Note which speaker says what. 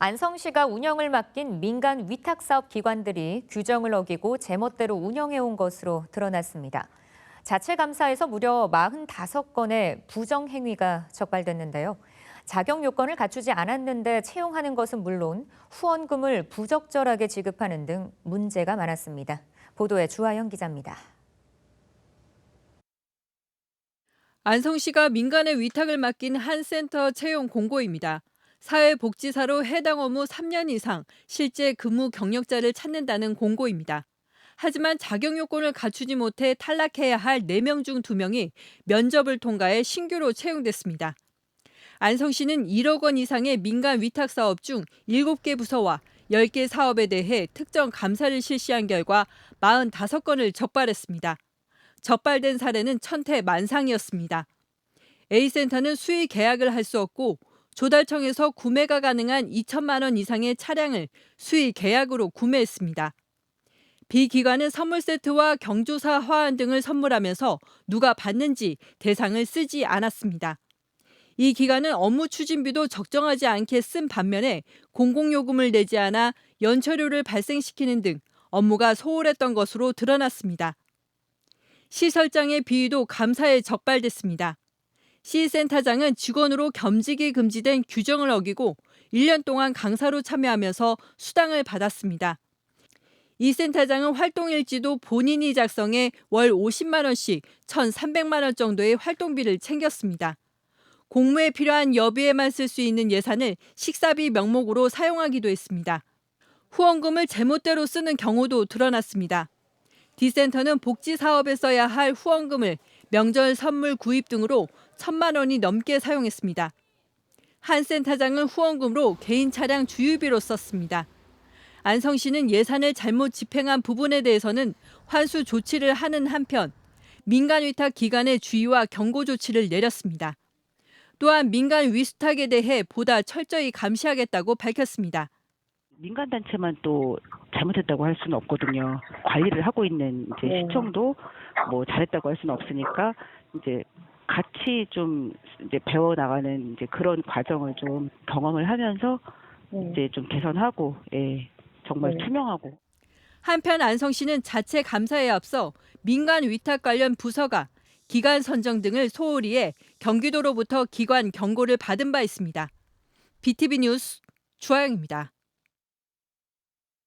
Speaker 1: 안성시가 운영을 맡긴 민간 위탁 사업 기관들이 규정을 어기고 제멋대로 운영해온 것으로 드러났습니다. 자체 감사에서 무려 45건의 부정 행위가 적발됐는데요. 자격 요건을 갖추지 않았는데 채용하는 것은 물론 후원금을 부적절하게 지급하는 등 문제가 많았습니다. 보도에 주하영 기자입니다.
Speaker 2: 안성시가 민간에 위탁을 맡긴 한 센터 채용 공고입니다. 사회복지사로 해당 업무 3년 이상 실제 근무 경력자를 찾는다는 공고입니다. 하지만 자격 요건을 갖추지 못해 탈락해야 할 4명 중 2명이 면접을 통과해 신규로 채용됐습니다. 안성시는 1억 원 이상의 민간 위탁 사업 중 7개 부서와 10개 사업에 대해 특정 감사를 실시한 결과 45건을 적발했습니다. 적발된 사례는 천태 만상이었습니다. A센터는 수의 계약을 할 수 없고 조달청에서 구매가 가능한 2천만 원 이상의 차량을 수의 계약으로 구매했습니다. B기관은 선물 세트와 경조사 화환 등을 선물하면서 누가 받는지 대상을 쓰지 않았습니다. 이 기관은 업무 추진비도 적정하지 않게 쓴 반면에 공공요금을 내지 않아 연처료를 발생시키는 등 업무가 소홀했던 것으로 드러났습니다. 시설장의 비위도 감사에 적발됐습니다. 시 센터장은 직원으로 겸직이 금지된 규정을 어기고 1년 동안 강사로 참여하면서 수당을 받았습니다. 이 센터장은 활동 일지도 본인이 작성해 월 50만 원씩 1,300만 원 정도의 활동비를 챙겼습니다. 공무에 필요한 여비에만 쓸 수 있는 예산을 식사비 명목으로 사용하기도 했습니다. 후원금을 제멋대로 쓰는 경우도 드러났습니다. D센터는 복지 사업에 써야 할 후원금을 명절 선물 구입 등으로 천만 원이 넘게 사용했습니다. 한 센터장은 후원금으로 개인 차량 주유비로 썼습니다. 안성시는 예산을 잘못 집행한 부분에 대해서는 환수 조치를 하는 한편 민간 위탁 기관의 주의와 경고 조치를 내렸습니다. 또한 민간 위수탁에 대해 보다 철저히 감시하겠다고 밝혔습니다.
Speaker 3: 민간 단체만 또 잘못했다고 할 수는 없거든요. 관리를 하고 있는 이제
Speaker 4: 네.
Speaker 3: 시청도 뭐 잘했다고 할 수는 없으니까 이제 같이 좀 이제 배워 나가는 이제 그런 과정을 좀 경험을 하면서
Speaker 4: 네.
Speaker 3: 이제 좀 개선하고 예 정말
Speaker 4: 네.
Speaker 3: 투명하고
Speaker 2: 한편 안성시는 자체 감사에 앞서 민간 위탁 관련 부서가 기관 선정 등을 소홀히 해 경기도로부터 기관 경고를 받은 바 있습니다. BTV 뉴스 주하영입니다.